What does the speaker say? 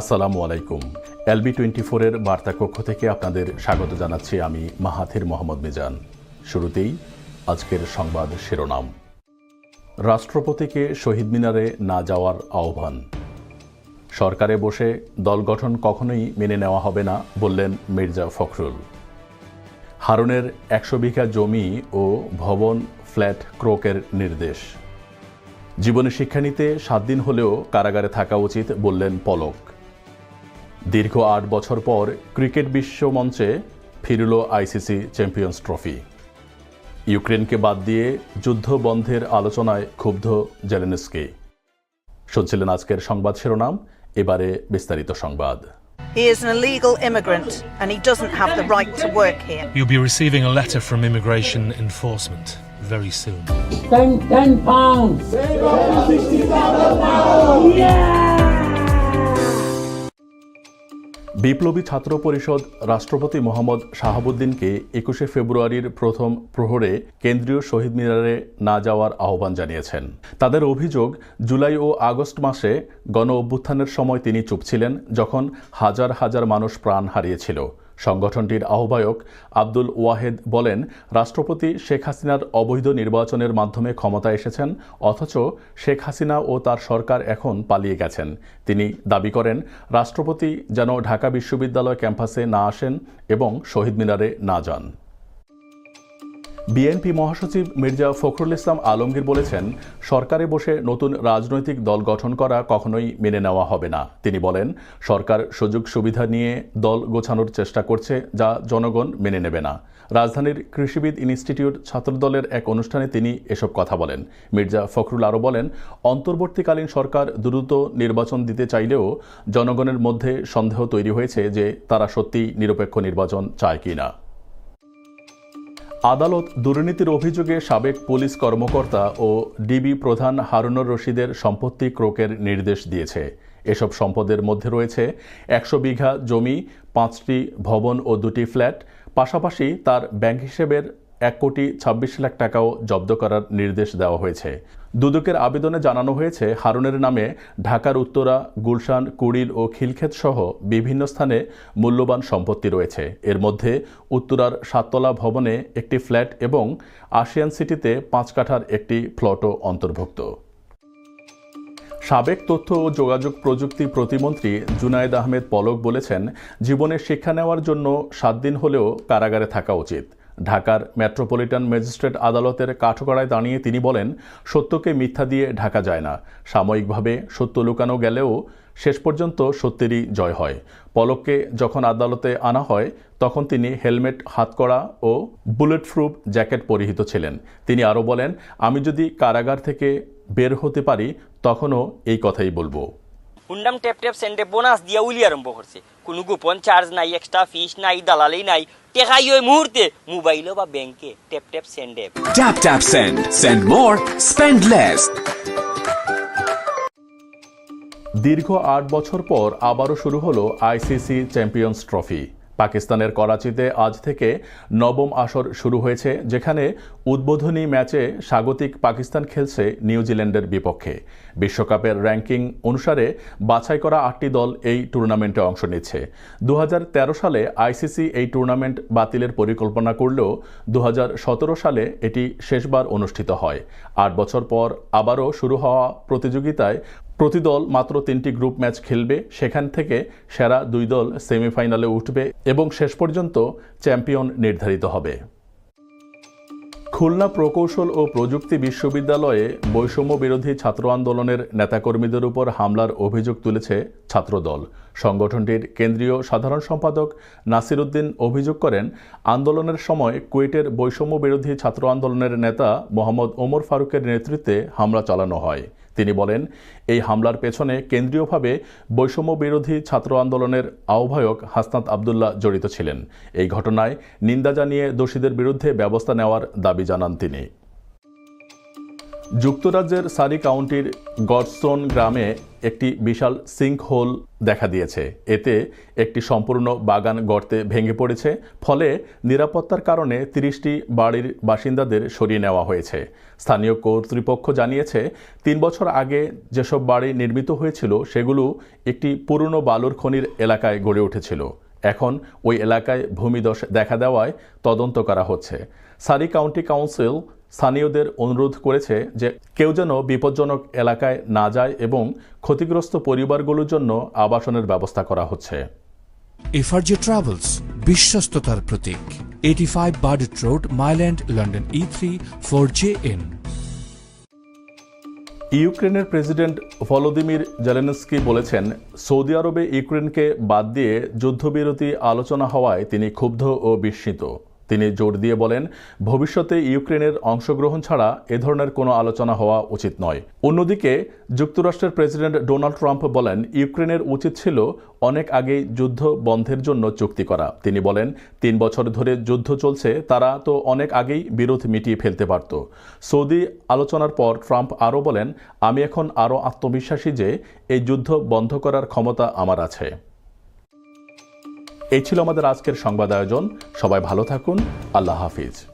আসসালামু আলাইকুম। LB twenty ফোরের বার্তা কক্ষ থেকে আপনাদের স্বাগত জানাচ্ছি আমি মাহাথির মোহাম্মদ মিজান। শুরুতেই আজকের সংবাদ শিরোনাম। রাষ্ট্রপতিকে শহীদ মিনারে না যাওয়ার আহ্বান। সরকারে বসে দল গঠন কখনোই মেনে নেওয়া হবে না বললেন মির্জা ফখরুল। হারুনের একশো বিঘা জমি ও ভবন ফ্ল্যাট ক্রোকের নির্দেশ। জীবনে শিক্ষা নিতে সাত দিন হলেও কারাগারে থাকা উচিত বললেন পলক। দীর্ঘ আট বছর পর ক্রিকেট বিশ্ব মঞ্চে ফিরল আইসিসি চ্যাম্পিয়ন্স ট্রফি ইউক্রেনকে বাদ দিয়ে যুদ্ধ বন্ধের আলোচনায় ক্ষুব্ধ জেলেনস্কি শুনছিলেন আজকের সংবাদ শিরোনাম এবারে বিস্তারিত সংবাদ He is an illegal immigrant and he doesn't have the right to work here. You'll be receiving a letter from immigration enforcement very soon. ten, ten pounds. বিপ্লবী ছাত্র পরিষদ রাষ্ট্রপতি মোহাম্মদ শাহাবুদ্দিনকে একুশে ফেব্রুয়ারির প্রথম প্রহরে কেন্দ্রীয় শহীদ মিনারে না যাওয়ার আহ্বান জানিয়েছেন। তাদের অভিযোগ, জুলাই ও আগস্ট মাসে গণ অভ্যুত্থানের সময় তিনি চুপ ছিলেন যখন হাজার হাজার মানুষ প্রাণ হারিয়েছিল। সংগঠনটির আহ্বায়ক আব্দুল ওয়াহেদ বলেন, রাষ্ট্রপতি শেখ হাসিনার অবৈধ নির্বাচনের মাধ্যমে ক্ষমতা এসেছেন, অথচ শেখ হাসিনা ও তার সরকার এখন পালিয়ে গেছেন। তিনি দাবি করেন, রাষ্ট্রপতি যেন ঢাকা বিশ্ববিদ্যালয় ক্যাম্পাসে না আসেন এবং শহীদ মিনারে না যান। বিএনপি মহাসচিব মির্জা ফখরুল ইসলাম আলমগীর বলেছেন, সরকারে বসে নতুন রাজনৈতিক দল গঠন করা কখনোই মেনে নেওয়া হবে না। তিনি বলেন, সরকার সুযোগ সুবিধা নিয়ে দল গোছানোর চেষ্টা করছে যা জনগণ মেনে নেবে না। রাজধানীর কৃষিবিদ ইনস্টিটিউট ছাত্রদলের এক অনুষ্ঠানে তিনি এসব কথা বলেন। মির্জা ফখরুল আরও বলেন, অন্তর্বর্তীকালীন সরকার দ্রুত নির্বাচন দিতে চাইলেও জনগণের মধ্যে সন্দেহ তৈরি হয়েছে যে তারা সত্যি নিরপেক্ষ নির্বাচন চায় কিনা। আদালত দুর্নীতির অভিযোগে সাবেক পুলিশ কর্মকর্তা ও ডিবি প্রধান হারুনর রশিদের সম্পত্তি ক্রোকের নির্দেশ দিয়েছে। এসব সম্পদের মধ্যে রয়েছে একশো বিঘা জমি, পাঁচটি ভবন ও দুটি ফ্ল্যাট। পাশাপাশি তার ব্যাংক হিসেবের এক কোটি ছাব্বিশ লাখ টাকাও জব্দ করার নির্দেশ দেওয়া হয়েছে। দুদকের আবেদনে জানানো হয়েছে, হারুনের নামে ঢাকার উত্তরা, গুলশান, কুড়িল ও খিলক্ষেত সহ বিভিন্ন স্থানে মূল্যবান সম্পত্তি রয়েছে। এর মধ্যে উত্তরার সাততলা ভবনে একটি ফ্ল্যাট এবং আশিয়ান সিটিতে পাঁচ কাঠার একটি প্লটও অন্তর্ভুক্ত। সাবেক তথ্য ও যোগাযোগ প্রযুক্তি প্রতিমন্ত্রী জুনায়েদ আহমেদ পলক বলেছেন, জীবনে শিক্ষা নেওয়ার জন্য সাত দিন হলেও কারাগারে থাকা উচিত। ঢাকার মেট্রোপলিটন ম্যাজিস্ট্রেট আদালতের কাঠগড়ায় দাঁড়িয়ে তিনি বলেন, সত্যকে মিথ্যা দিয়ে ঢাকা যায় না। সাময়িকভাবে সত্য লুকানো গেলেও শেষ পর্যন্ত সত্যেরই জয় হয়। পলককে যখন আদালতে আনা হয়, তখন তিনি হেলমেট, হাতকড়া ও বুলেট প্রুফ জ্যাকেট পরিহিত ছিলেন। তিনি আরও বলেন, আমি যদি কারাগার থেকে বের হতে পারি, তখনও এই কথাই বলব। হুন্ডাম টেপ টেপ সেন্টে বোনাস দিয়া উলি আরম্ভ করছে। কোনো গোপন চার্জ নাই এক্সট্রা ফিস নাই দালালি নাই টেকাই ওই মুহূর্তে মোবাইল বা ব্যাংকে tap tap সেন্ডে tap tap send send more spend less দীর্ঘ আট বছর পর আবারও শুরু হলো আইসিসি চ্যাম্পিয়ন্স ট্রফি। পাকিস্তানের করাচিতে আজ থেকে নবম আসর শুরু হয়েছে, যেখানে উদ্বোধনী ম্যাচে স্বাগতিক পাকিস্তান খেলছে নিউজিল্যান্ডের বিপক্ষে। বিশ্বকাপের র্যাঙ্কিং অনুসারে বাছাই করা আটটি দল এই টুর্নামেন্টে অংশ নিচ্ছে। দু হাজার তেরো সালে আইসিসি এই টুর্নামেন্ট বাতিলের পরিকল্পনা করলেও দু হাজার সতেরো সালে এটি শেষবার অনুষ্ঠিত হয়। আট বছর পর আবারও শুরু হওয়া প্রতিযোগিতায় প্রতি দল মাত্র তিনটি গ্রুপ ম্যাচ খেলবে, সেখান থেকে সেরা দুই দল সেমিফাইনালে উঠবে এবং শেষ পর্যন্ত চ্যাম্পিয়ন নির্ধারিত হবে। খুলনা প্রকৌশল ও প্রযুক্তি বিশ্ববিদ্যালয়ে বৈষম্য বিরোধী ছাত্র আন্দোলনের নেতাকর্মীদের উপর হামলার অভিযোগ তুলেছে ছাত্রদল। সংগঠনটির কেন্দ্রীয় সাধারণ সম্পাদক নাসির উদ্দিন অভিযোগ করেন, আন্দোলনের সময় কুয়েটের বৈষম্য বিরোধী ছাত্র আন্দোলনের নেতা মোহাম্মদ ওমর ফারুকের নেতৃত্বে হামলা চালানো হয়। তিনি বলেন, এই হামলার পেছনে কেন্দ্রীয়ভাবে বৈষম্য বিরোধী ছাত্র আন্দোলনের আহ্বায়ক হাসনাত আবদুল্লাহ জড়িত ছিলেন। এই ঘটনায় নিন্দা জানিয়ে দোষীদের বিরুদ্ধে ব্যবস্থা নেওয়ার দাবি জানান তিনি। যুক্তরাজ্যের সারি কাউন্টির গডস্টোন গ্রামে একটি বিশাল সিঙ্ক হোল দেখা দিয়েছে। এতে একটি সম্পূর্ণ বাগান গর্তে ভেঙে পড়েছে, ফলে নিরাপত্তার কারণে তিরিশটি বাড়ির বাসিন্দাদের সরিয়ে নেওয়া হয়েছে। স্থানীয় কর্তৃপক্ষ জানিয়েছে, তিন বছর আগে যেসব বাড়ি নির্মিত হয়েছিল, সেগুলো একটি পুরনো বালুর খনির এলাকায় গড়ে উঠেছিল। এখন ওই এলাকায় ভূমিদশ দেখা দেওয়ায় তদন্ত করা হচ্ছে। সারি কাউন্টি কাউন্সিল স্থানীয়দের অনুরোধ করেছে যে কেউ যেন বিপজ্জনক এলাকায় না যায় এবং ক্ষতিগ্রস্ত পরিবারগুলোর জন্য আবাসনের ব্যবস্থা করা হচ্ছে। এফআরজে ট্রাভেলস বিশ্বস্ততার প্রতীক। Eighty five Burdett road Mile End London E three four J N ইউক্রেনের প্রেসিডেন্ট ভলোদিমির জেলেনস্কি বলেছেন সৌদি আরবে ইউক্রেনকে বাদ দিয়ে যুদ্ধবিরতি আলোচনা হওয়ায় তিনি ক্ষুব্ধ ও বিস্মিত। তিনি জোর দিয়ে বলেন, ভবিষ্যতে ইউক্রেনের অংশগ্রহণ ছাড়া এ ধরনের কোনো আলোচনা হওয়া উচিত নয়। অন্যদিকে, যুক্তরাষ্ট্রের প্রেসিডেন্ট ডোনাল্ড ট্রাম্প বলেন, ইউক্রেনের উচিত ছিল অনেক আগেই যুদ্ধ বন্ধের জন্য চুক্তি করা। তিনি বলেন, তিন বছর ধরে যুদ্ধ চলছে, তারা তো অনেক আগেই বিরোধ মিটিয়ে ফেলতে পারত। সৌদি আলোচনার পর ট্রাম্প আরও বলেন, আমি এখন আরও আত্মবিশ্বাসী যে এই যুদ্ধ বন্ধ করার ক্ষমতা আমার আছে। এই ছিল আমাদের আজকের সংবাদ আয়োজন। সবাই ভালো থাকুন। আল্লাহ হাফিজ।